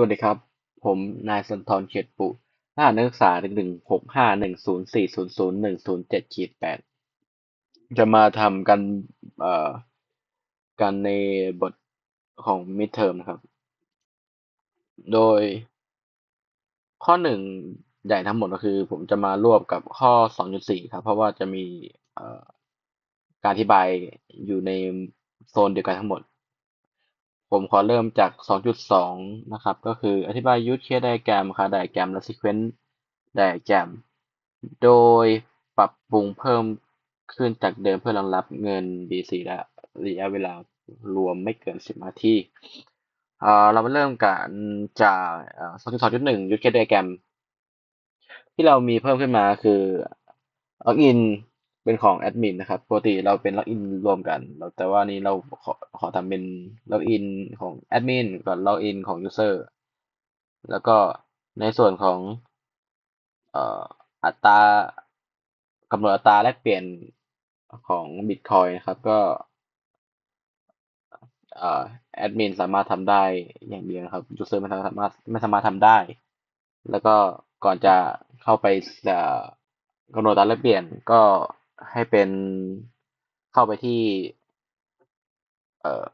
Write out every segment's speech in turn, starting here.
วัสดีครับ ผมนายสันทรเขียดปุรหัสนักศึกษาหนึ่งหกห้าหนึ่งศูนย์สี่ศูนย์ศูนย์หนึ่งศูนย์เจ็ดขีดแปดจะมาทำกันเอ่อกันในบทของ midterm นะครับ โดย ข้อหนึ่งใหญ่ทั้งหมดก็คือ ผมจะมารวบกับข้อสองจุดสี่ครับ เพราะว่าจะมีเอ่อการอธิบายอยู่ในโซนเดียวกันทั้งหมด ผมขอเริ่มจาก 2.2 นะครับ ก็คืออธิบาย use case diagram ค่า diagram และ sequence diagram โดยปรับปรุงเพิ่มขึ้นจากเดิมเพื่อรองรับเงิน BC และระยะเวลารวมไม่เกิน 10 นาทีเรามาเริ่มกันจาก 2.2.1 use case diagram ที่เรามีเพิ่มขึ้นมาคือ login เป็นของแอดมินนะครับปกติเราเป็นล็อกอินรวมกันแต่ว่านี้เราขอขอทำเป็นล็อกอินของแอดมินกับล็อกอินของยูเซอร์แล้วก็ในส่วนของเอ่ออัตรากำหนดอัตราแลกเปลี่ยนของบิตคอยนะครับก็แอดมินสามารถทำได้อย่างเดียวครับยูเซอร์ไม่สามารถไม่สามารถทำได้ แล้วก็ก่อนจะเข้าไปกำหนดอัตราแลกเปลี่ยนก็ ให้เป็นเข้าไปที่ เอ่อ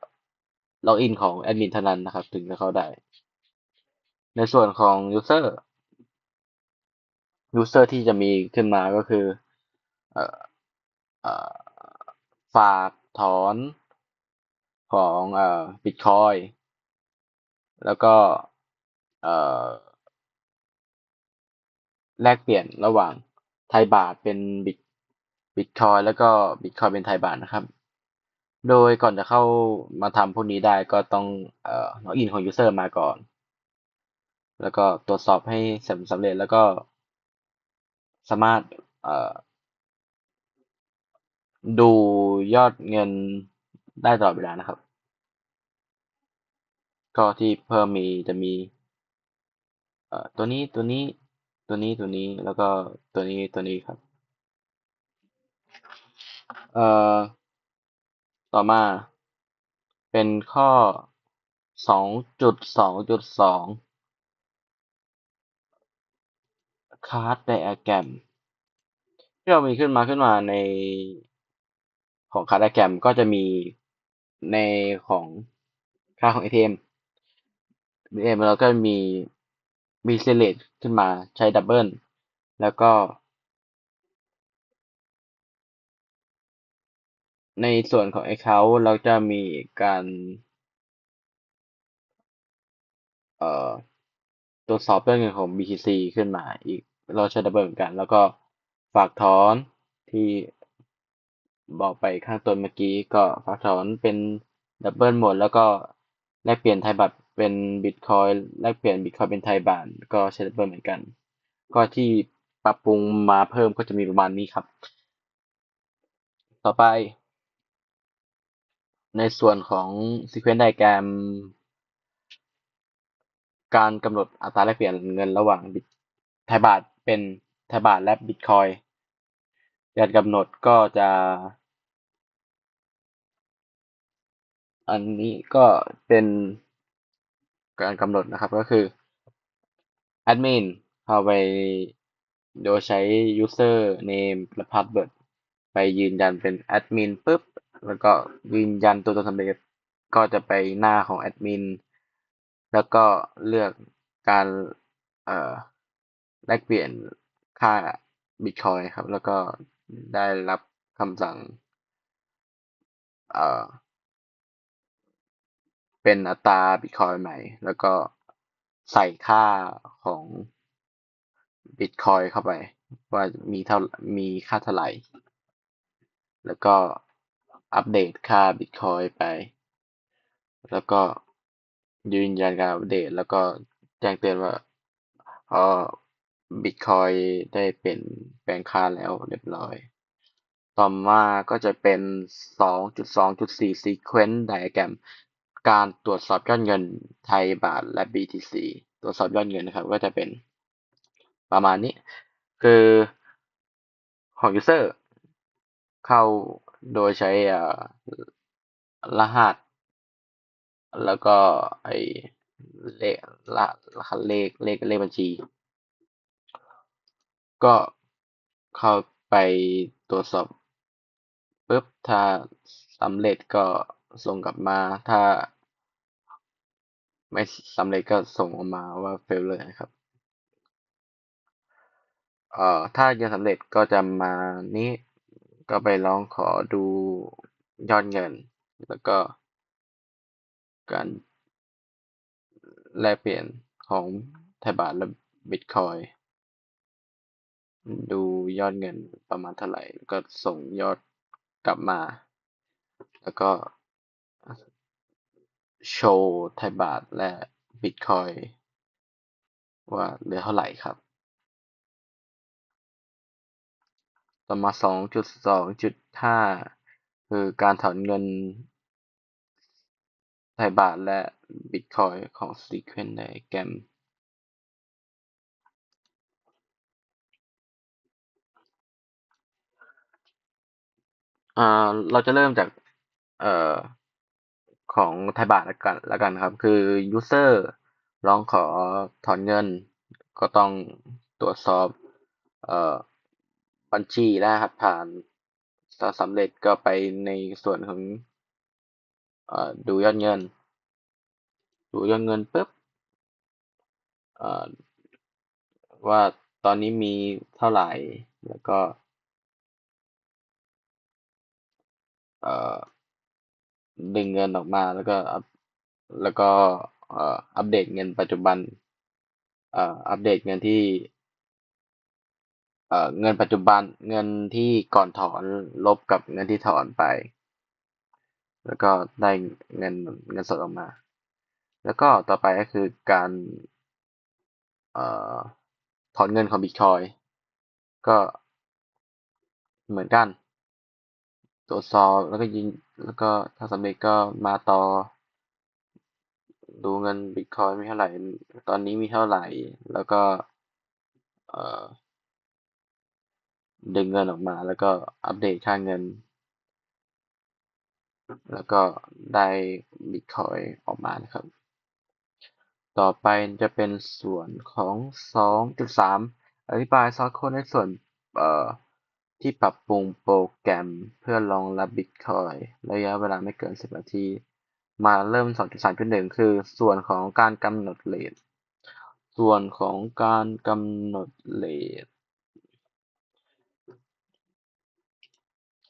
ล็อกอินของแอดมินเท่านั้นนะครับ ถึงจะเข้าได้ ในส่วนของ User User ที่จะมีขึ้นมาก็คือ เอ่อเอ่อฝากถอนของเอ่อ Bitcoin แล้วก็เอ่อแลกเปลี่ยนระหว่างไทยบาทเป็นบิต บิตคอยแล้วก็บิตคอยเป็นไทยบาทนะครับ โดยก่อนจะเข้ามาทำพวกนี้ได้ก็ต้องเอ่อล็อกอินของยูเซอร์มาก่อน แล้วก็ตรวจสอบให้สำสำเร็จแล้วก็ สามารถเอ่อดูยอดเงินได้ตลอดเวลานะครับ ก็ที่เพิ่มมีจะมีตัวนี้ตัวนี้ตัวนี้ตัวนี้แล้วก็ตัวนี้ตัวนี้ครับ เอ่อ ต่อมา เป็นข้อสองจุดสองจุดสองคาร์ดไดอะแกรมที่เรามีขึ้นมาขึ้นมาในของคาร์ดไดอะแกรมก็จะมีในของค่าของ ATM ATM เราก็มีมีเซเลตขึ้นมาใช้ดับเบิลแล้วก็ ในส่วนของ Account เราจะมีการ เอ่อตรวจสอบเรื่องเงินของ BTC ขึ้นมาอีกเราใช้ดับเบิลเหมือนกัน แล้วก็ฝากถอนที่บอกไปข้างต้นเมื่อกี้ก็ฝากถอนเป็นดับเบิลหมด แล้วก็แลกเปลี่ยนไทยบาทเป็นบิตคอยแลกเปลี่ยนบิตคอยเป็นไทยบาทก็ใช้ดับเบิลเหมือนกัน ก็ที่ปรับปรุงมาเพิ่มก็จะมีประมาณนี้ครับ ต่อไป ในส่วนของ sequence diagram การกำหนดอัตราแลกเปลี่ยนเงินระหว่างบิตไทยบาทเป็นไทยบาทและบิตคอยการกำหนดก็จะ อันนี้ก็เป็นการกำหนดนะครับก็คือแอดมินเข้าไปโดยใช้ user name และ password ไปยืนยันเป็นแอดมินปุ๊บ แล้วก็ยืนยันตัวตนสำเร็จก็จะไปหน้าของแอดมิน แล้วก็เลือกการเอ่อแลกเปลี่ยนค่าบิตคอยครับ แล้วก็ได้รับคำสั่งเอ่อเป็นอัตราบิตคอยใหม่ แล้วก็ใส่ค่าของบิตคอยเข้าไป ว่ามีเท่ามีค่าเท่าไหร่ แล้วก็ อัปเดตค่าบิตคอยไป แล้วก็ยืนยันการอัปเดต แล้วก็แจ้งเตือนว่าเออบิตคอยได้เป็นแปลงค่าแล้วเรียบร้อย ต่อมาก็จะเป็น 2.2.4 sequence diagram การตรวจสอบยอดเงินไทยบาทและ BTC ตรวจสอบยอดเงินนะครับ ก็จะเป็นประมาณนี้ คือของ user เข้า โดยใช้รหัส แล้วก็ไอเลขรหัสเลขเลขเลขบัญชี ก็เข้าไปตรวจสอบปุ๊บถ้าสำเร็จก็ส่งกลับมาถ้า ไม่สำเร็จก็ส่งออกมาว่า fail เลยนะครับเอ่อถ้ายังสำเร็จก็จะมานี้ ก็ไปลองขอดูยอดเงิน แล้วก็การแลกเปลี่ยนของไทยบาทและบิตคอยดูยอดเงินประมาณเท่าไหร่แล้วก็ส่งยอดกลับมา แล้วก็โชว์ไทยบาทและบิตคอยว่าเหลือเท่าไหร่ครับ ต่อมา2.2.5คือการถอนเงินไทยบาทและบิตคอยของ Sequence Diagram เราจะเริ่มจากอของไทยบาทแล้วกันแล้วกันครับ คือ user ร้องขอถอนเงินก็ต้องตรวจสอบ เอ่อ บัญชีและรหัสผ่านถ้าสำเร็จก็ไปในส่วนของอดูยอดเงิน ดูยอดเงินปุ๊บว่าตอนนี้มีเท่าไหร่ แล้วก็ดึงเงินออกมาแล้วก็แล้วก็อัปเดตเงินปัจจุบันอัปเดตเงินที่ เงินปัจจุบันเงินที่ก่อนถอนลบกับเงินที่ถอนไป แล้วก็ได้เงินเงินสดออกมา แล้วก็ต่อไปก็คือการออถอนเงินของบิตคอยก็เหมือนกันตรวจสอบแล้วก็ยิงแล้วก็ถ้าสำเร็จก็มาต่อ ดูเงินบิตคอยมีเท่าไหร่ ตอนนี้มีเท่าไหร่ แล้วก็ เอ่อ ดึงเงินออกมา แล้วก็อัปเดตค่าเงิน แล้วก็ได้บิตคอยออกมานะครับ ต่อไปจะเป็นส่วนของ 2.3 อธิบายซอสโค้ดในส่วนเอ่อที่ปรับปรุงโปรแกรมเพื่อรองรับบิตคอยระยะเวลาไม่เกิน 10 นาที มาเริ่ม 2.3.1 คือส่วนของการกำหนดเรทส่วนของการกำหนดเรท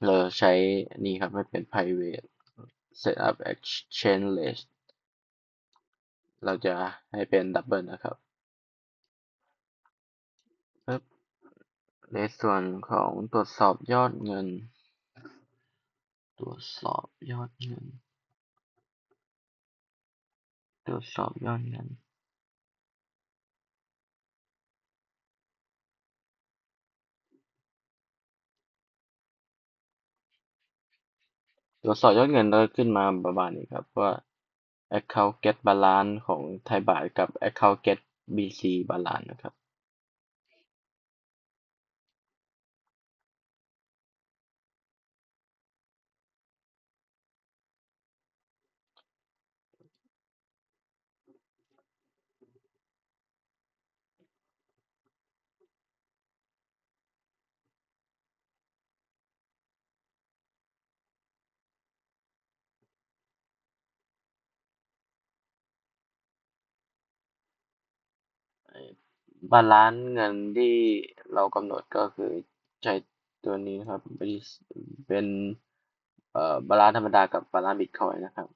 เราใช้นี่ครับไม่เป็น private setup exchange rate เราจะให้เป็น double นะครับปึ๊บในส่วนของตรวจสอบยอดเงิน ตรวจสอบยอดเงิน ตรวจสอบยอดเงิน ตรวจสอบยอดเงินก็ขึ้นมาประมาณนี้ครับว่า account get balance ของไทยบาทกับ account get BC balance นะครับ บาลานซ์เงินที่เรากำหนดก็คือใช้ตัวนี้นะครับ เป็นเอ่อบาลานซ์ธรรมดากับบาลานซ์บิตคอยนะครับ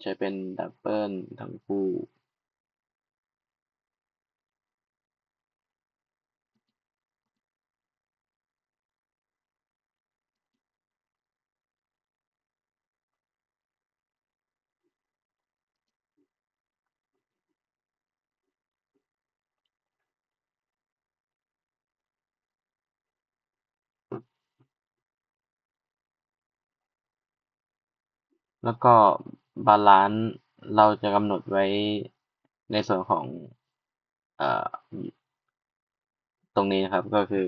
ใช้เป็นดับเบิลทั้งคู่ แล้วก็บาลานซ์เราจะกำหนดไว้ในส่วนของอตรงนี้นะครับก็คือ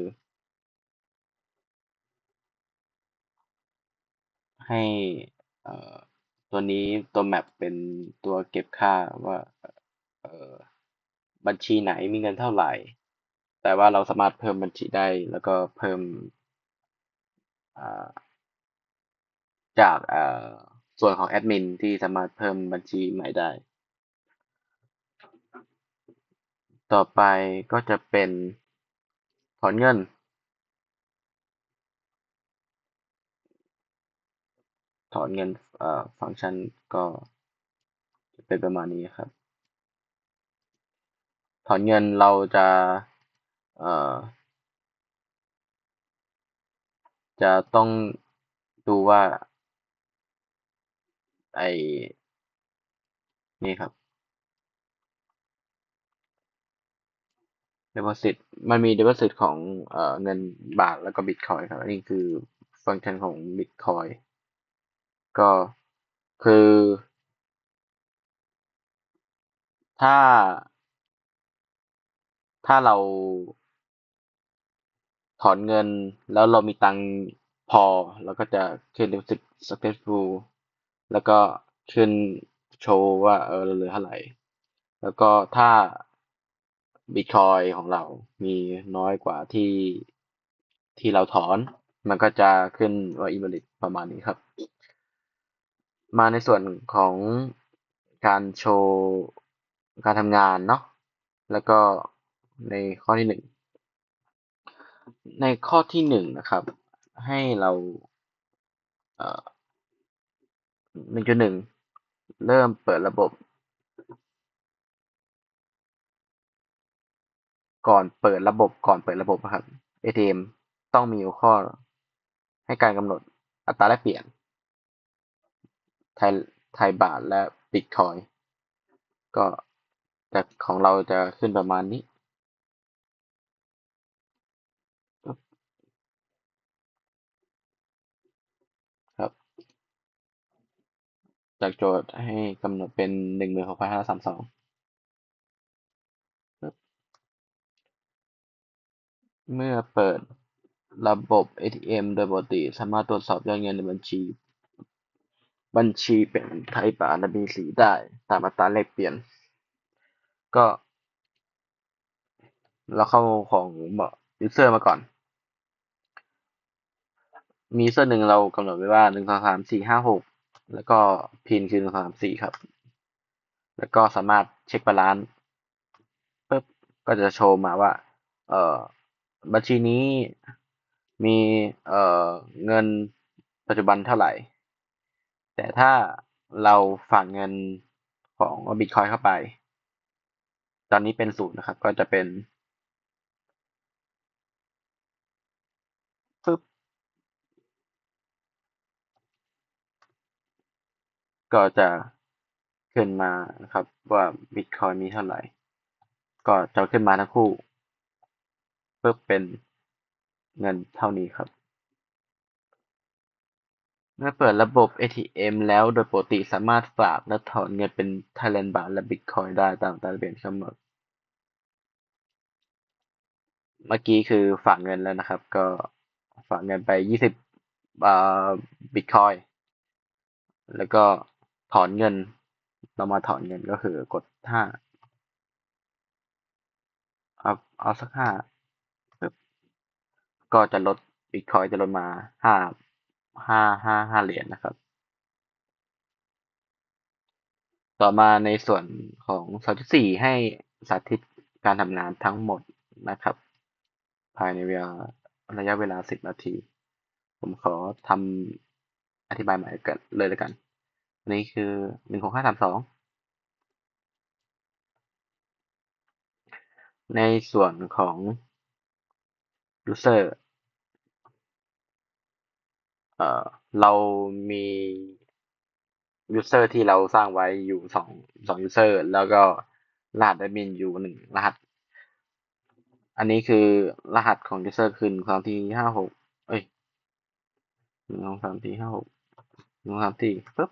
ให้เอ่อตัวนี้ตัวแมปเป็นตัวเก็บค่าว่าบัญชีไหนมีเงินเท่าไหร่ แต่ว่าเราสามารถเพิ่มบัญชีได้แล้วก็เพิ่มจาก ส่วนของแอดมินที่สามารถเพิ่มบัญชีใหม่ได้ ต่อไปก็จะเป็นถอนเงิน ถอนเงินฟังก์ชันก็จะเป็นประมาณนี้ครับ ถอนเงินเราจะจะต้องดูว่า ไอนี่ครับ deposit มันมี deposit ของเอ่อเงินบาทแล้วก็ bitcoin ครับ อันนี้คือฟังก์ชันของ bitcoin ก็คือ ถ้า ถ้าเราถอนเงินแล้วเรามีตังพอ เราก็จะขึ้น deposit successful แล้วก็ขึ้นโชว์ว่าเออเราเหลือเท่าไหร่ แล้วก็ถ้าบิตคอยของเรามีน้อยกว่าที่ที่เราถอน มันก็จะขึ้นว่า invalid ประมาณนี้ครับ มาในส่วนของการโชว์การทำงานเนาะแล้วก็ในข้อที่หนึ่งในข้อที่หนึ่งนะครับ ให้เรา หนึ่งจุดหนึ่งเริ่มเปิดระบบ ก่อนเปิดระบบก่อนเปิดระบบครับ ATM ต้องมีข้อ ให้การกำหนดอัตราแลกเปลี่ยน ไทยไทยบาทและบิตคอยก็แต่ของเราจะขึ้นประมาณนี้ ครับ จากโจทย์ให้กำหนดเป็นหนึ่งหมื่นหกพันห้าสามสองเมื่อเปิดระบบ ATM โดยปกติ สามารถตรวจสอบยอดเงินในบัญชี บัญชีเป็นไทยบาทและมีสีได้ ตามอัตราแลกเปลี่ยน ก็ เราเข้าของ user มาก่อน มี user หนึ่งเรากำหนดไว้ว่าหนึ่งสองสามสี่ห้าหก แล้วก็พินคือหนึ่งสองสามสี่ครับ แล้วก็สามารถเช็คบาลานซ์ปุ๊บก็จะโชว์มาว่า เอ่อบัญชีนี้มีเออเงินปัจจุบันเท่าไหร่ แต่ถ้าเราฝากเงินของบิตคอยเข้าไป ตอนนี้เป็นศูนย์นะครับ ก็จะเป็นปึ๊บ ก็จะขึ้นมานะครับว่าบิตคอยมีเท่าไหร่ ก็จะขึ้นมาทั้งคู่ปึ๊บเป็นเงินเท่านี้ครับ เมื่อเปิดระบบ ATM แล้วโดยปกติสามารถฝากและถอนเงินเป็น Thailand บาทและ Bitcoin ได้ตามตามเปลี่ยนกำหนดเมื่อกี้คือฝากเงินแล้วนะครับ ก็ฝากเงินไปยี่สิบบิตคอยแล้วก็ ถอนเงิน เรามาถอนเงินก็คือกดห้าเอาเอาสักห้าก็จะลดบิตคอยจะลดมาห้าห้าห้าห้าเหรียญนะครับ ต่อมาในส่วนของสองจุดสี่ให้สาธิตการทำงานทั้งหมดนะครับ ภายในเวลาระยะเวลาสิบนาที ผมขอทำอธิบายใหม่กันเลยแล้วกัน นี่คือหนึ่งหกห้าสามสองในส่วนของ user เอ่อเรามี user ที่เราสร้างไว้อยู่สองสอง user แล้วก็รหัสแอดมินอยู่หนึ่งรหัส อันนี้คือรหัสของ user คือหนึ่งสามที่ห้าหกเอ้ยหนึ่งสองสามที่ห้าหกหนึ่งสามที่ปึ๊บ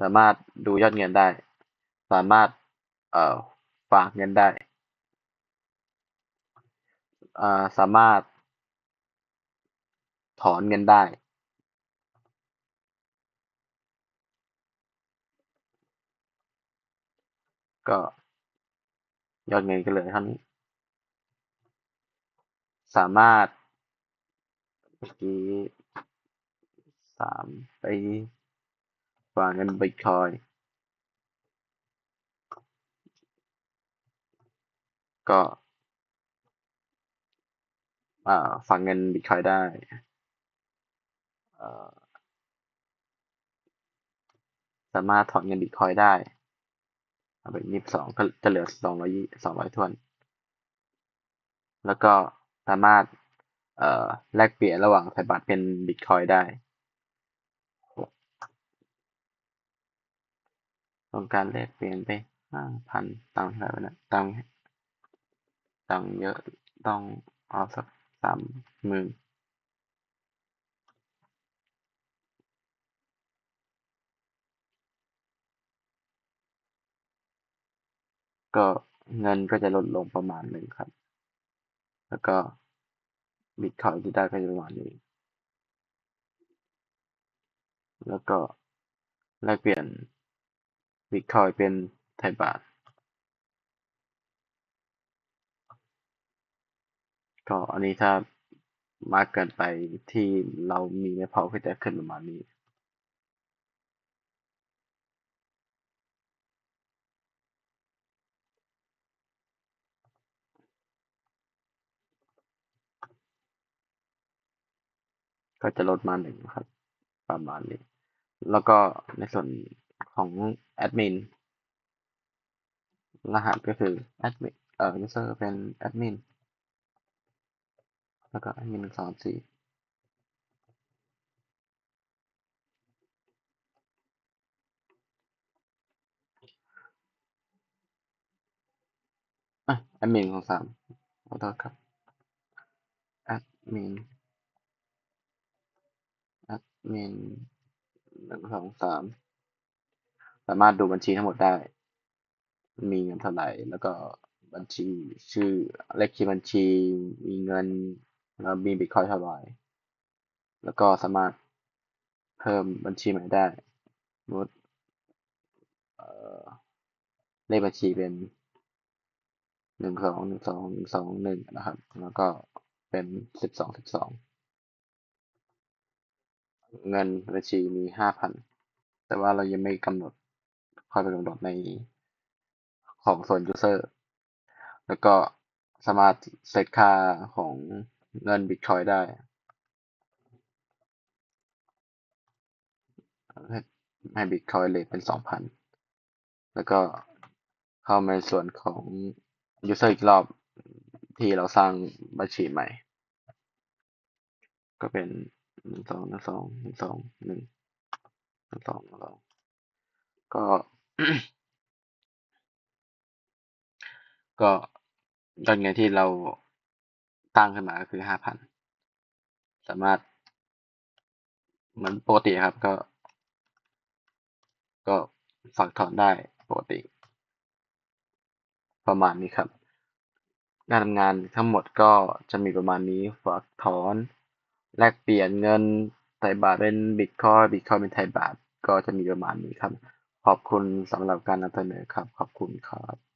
สามารถดูยอดเงินได้ สามารถเอ่อฝากเงินได้อ่าสามารถถอนเงินได้ ก็ยอดเงินก็เลือเท่านสามารถเมื่อกี้สามไป ฝากเงินบิตคอยก็ฝากเงินบิตคอยได้สามารถถอนเงินบิตคอยได้เอาไปยี่สิบสองก็จะเหลือสองร้อยยี่สองร้อยทวน แล้วก็สามารถแลกเปลี่ยนระหว่างไทยบาทเป็นบิตคอยได้ ต้องการแลกเปลี่ยนไปห้าพันตังค์เท่าไหร่นะตังค์ตังค์เยอะต้องเอาสักสามหมื่นก็เงินก็จะลดลงประมาณหนึ่งครับ แล้วก็บิตคอยที่ได้ก็จะประมาณนี้ แล้วก็แลกเปลี่ยน บิตคอยเป็นไทยบาท ก็อันนี้ถ้ามากเกินไปที่เรามีไม่พอก็จะขึ้นประมาณนี้ก็จะลดมาหนึ่งครับ ประมาณนี้ แล้วก็ในส่วน ของแอดมินรหัสก็คือแอดมินเอ่อ user เป็นแอดมินแล้วก็แอดมินหนึ่งสองสี่อะแอดมินของสามขอโทษครับแอดมินแอดมินหนึ่งสองสาม สามารถดูบัญชีทั้งหมดได้ มีเงินเท่าไหร่ แล้วก็บัญชีชื่อเลขที่บัญชี มีเงินแล้วมีบิตคอยเท่าไหร่ แล้วก็สามารถเพิ่มบัญชีใหม่ได้สมมติเเลขบัญชีเป็นหนึ่งสองหนึ่งสองหนึ่งสองหนึ่งนะครับ แล้วก็เป็นสิบสองสิบสองเงินบัญชีมีห้าพันแต่ว่าเรายังไม่กำหนด ค่อยไปกำหนดในของส่วน user แล้วก็สามารถเซตค่าของเงินบิตคอยได้ ให้บิตคอยเลทเป็นสองพันแล้วก็เข้ามาในส่วนของ user อีกรอบที่เราสร้างบัญชีใหม่ ก็เป็นหนึ่งสองหนึ่งสองหนึ่งสองหนึ่งหนึ่งสองหนึ่งสองก็ ก็ยอดเงินที่เราตั้งขึ้นมาก็คือห้าพัน สามารถ เหมือนปกติครับ ก็ ก็ฝากถอนได้ปกติ ประมาณนี้ครับการทำงานทั้งหมดก็จะมีประมาณนี้ฝากถอน แลกเปลี่ยนเงินไทยบาทเป็นบิตคอยบิตคอยเป็นไทยบาทก็จะมีประมาณนี้ครับ ขอบคุณสำหรับการนำเสนอครับ ขอบคุณครับ